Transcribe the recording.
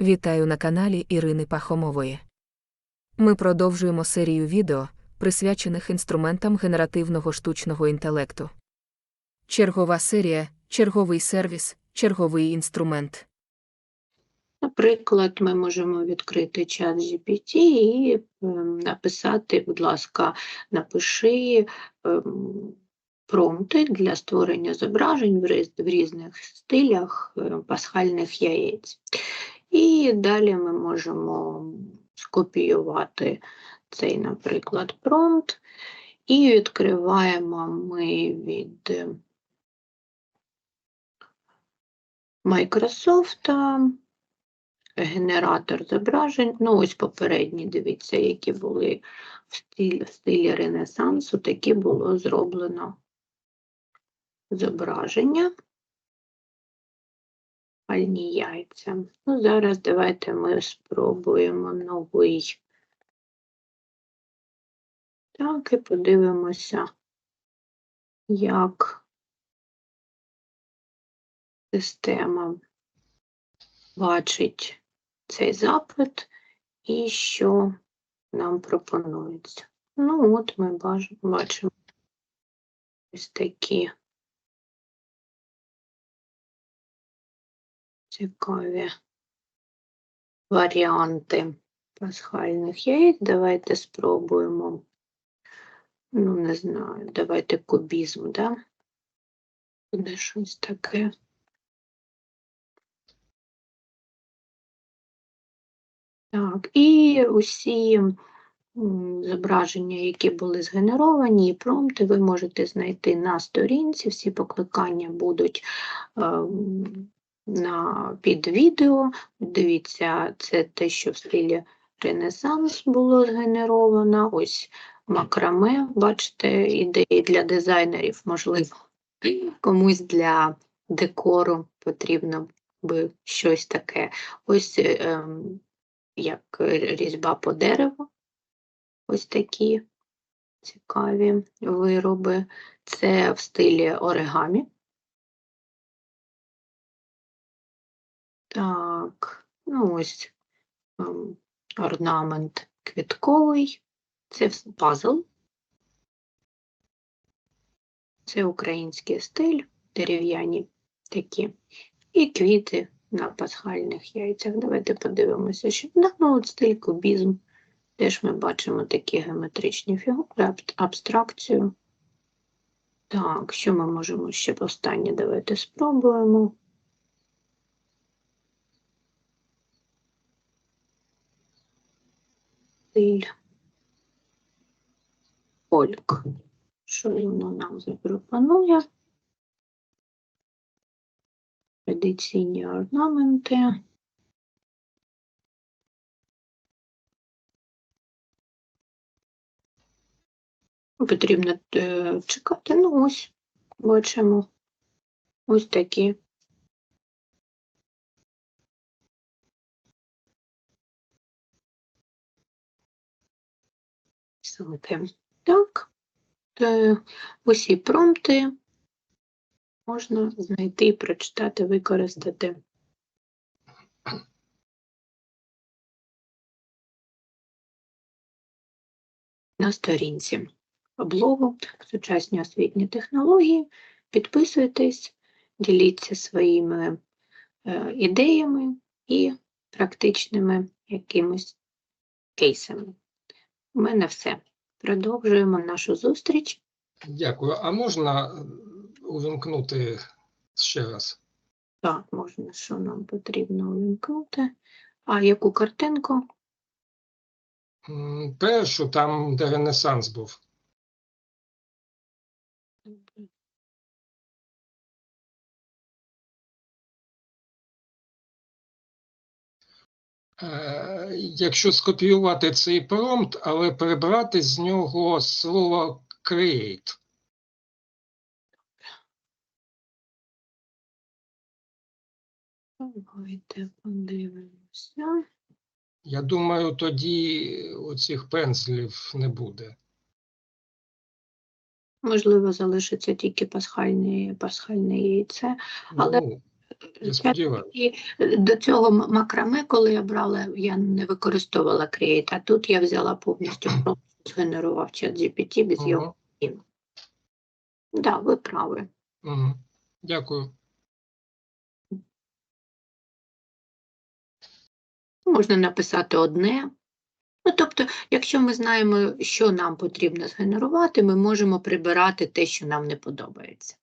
Вітаю на каналі Ірини Пахомової. Ми продовжуємо серію відео, присвячених інструментам генеративного штучного інтелекту. Чергова серія, черговий сервіс, черговий інструмент. Наприклад, ми можемо відкрити чат GPT і ем, написати, будь ласка, напиши ем, промпти для створення зображень в різних стилях е, пасхальних яєць. І далі ми можемо скопіювати цей, наприклад, промпт і відкриваємо ми від Microsoft генератор зображень. Ну, ось попередні, дивіться, які були в стилі, в стилі Ренесансу, такі було зроблено зображення. Пальні яйця. Ну, зараз давайте ми спробуємо новий. Так, і подивимося, як система бачить цей запит і що нам пропонується. Ну, от ми бачимо ось такі цікаві варіанти пасхальних яєць. Давайте спробуємо. Ну, не знаю, давайте кубізм, да? Буде щось таке. Так, і усі зображення, які були згенеровані, і промпти ви можете знайти на сторінці. Всі покликання будуть на, під відео. Дивіться, це те, що в стилі Ренесанс було згенеровано. Ось макраме, бачите, ідеї для дизайнерів, можливо, комусь для декору потрібно би щось таке. Ось ем, як е, різьба по дереву. Ось такі цікаві вироби. Це в стилі оригамі. Так, ну ось ем, орнамент квітковий. Це пазл. Це український стиль, дерев'яні такі. І квіти на пасхальних яйцях. Давайте подивимося, що да, ну, от стиль кубізм. Теж ми бачимо такі геометричні фігури, абстракцію. Так, що ми можемо ще останнє? Давайте спробуємо. Стиль. Ольк. Що воно нам запропонує? Традиційні орнаменти. Потрібно е, чекати. Ну, ось бачимо. Ось такі. Ссылки. Так. Е, Усі промпти можна знайти, прочитати, використати. На сторінці блогу сучасні освітні технології. Підписуйтесь, діліться своїми е, ідеями і практичними якимось кейсами. У мене все. Продовжуємо нашу зустріч. Дякую. А можна е, увімкнути ще раз? Так, можна, що нам потрібно увімкнути. А яку картинку? Першу, там, де Ренесанс був. Якщо скопіювати цей промпт, але прибрати з нього слово create. Давайте подивимося. Я думаю, тоді оцих пензлів не буде. Можливо, залишиться тільки пасхальне, пасхальне яйце. Але- Ну. І до цього макраме, коли я брала, я не використовувала Create, а тут я взяла повністю згенерував чат GPT без його. Угу. Да, ви праві. Угу. Дякую. Можна написати одне. Ну, тобто, якщо ми знаємо, що нам потрібно згенерувати, ми можемо прибирати те, що нам не подобається.